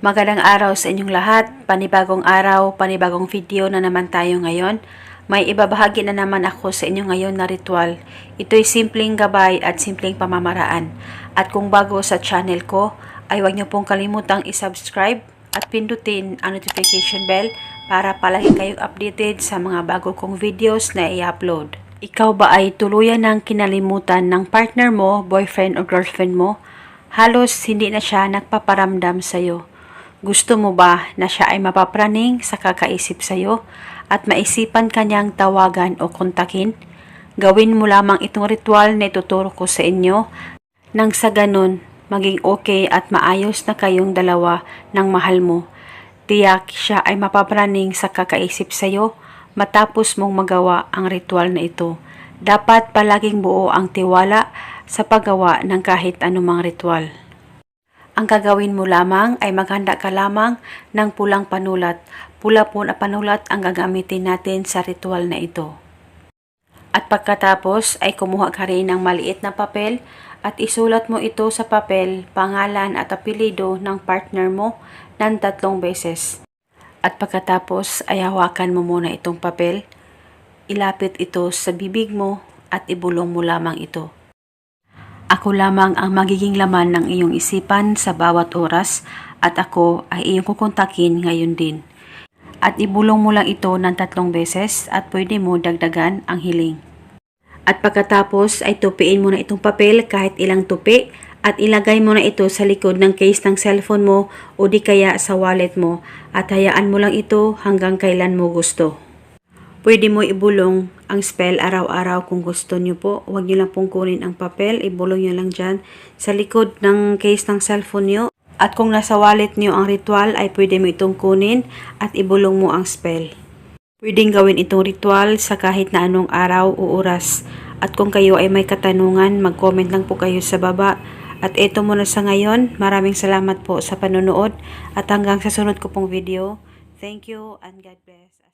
Magandang araw sa inyong lahat. Panibagong araw, panibagong video na naman tayo ngayon. May ibabahagi na naman ako sa inyo ngayon na ritual. Ito'y simpleng gabay at simpleng pamamaraan. At kung bago sa channel ko, ay huwag niyo pong kalimutang isubscribe at pindutin ang notification bell para palagi kayong updated sa mga bago kong videos na i-upload. Ikaw ba ay tuluyan ng kinalimutan ng partner mo, boyfriend o girlfriend mo? Halos hindi na siya nagpaparamdam sa'yo. Gusto mo ba na siya ay mapapraning sa kakaisip sa'yo at maisipan kanyang tawagan o kontakin? Gawin mo lamang itong ritual na ituturo ko sa inyo nang sa ganun maging okay at maayos na kayong dalawa ng mahal mo. Tiyak siya ay mapapraning sa kakaisip sa'yo matapos mong magawa ang ritual na ito. Dapat palaging buo ang tiwala sa paggawa ng kahit anumang ritual. Ang gagawin mo lamang ay maghanda ka lamang ng pulang panulat. Pula po na panulat ang gagamitin natin sa ritual na ito. At pagkatapos ay kumuha ka rin ng maliit na papel at isulat mo ito sa papel, pangalan at apelido ng partner mo ng tatlong beses. At pagkatapos ay hawakan mo muna itong papel, ilapit ito sa bibig mo at ibulong mo lamang ito. Ako lamang ang magiging laman ng iyong isipan sa bawat oras at ako ay iyong kukontakin ngayon din. At ibulong mo lang ito ng tatlong beses at pwede mo dagdagan ang hiling. At pagkatapos ay tupiin mo na itong papel kahit ilang tupi at ilagay mo na ito sa likod ng case ng cellphone mo o di kaya sa wallet mo at hayaan mo lang ito hanggang kailan mo gusto. Pwede mo ibulong ang spell araw-araw kung gusto nyo po. Huwag nyo lang pong kunin ang papel, ibulong nyo lang dyan sa likod ng case ng cellphone nyo. At kung nasa wallet nyo ang ritual ay pwede mo itong kunin at ibulong mo ang spell. Pwedeng gawin itong ritual sa kahit na anong araw o oras. At kung kayo ay may katanungan, mag-comment lang po kayo sa baba. At ito muna sa ngayon. Maraming salamat po sa panonood at hanggang sa sunod ko pong video. Thank you and God bless.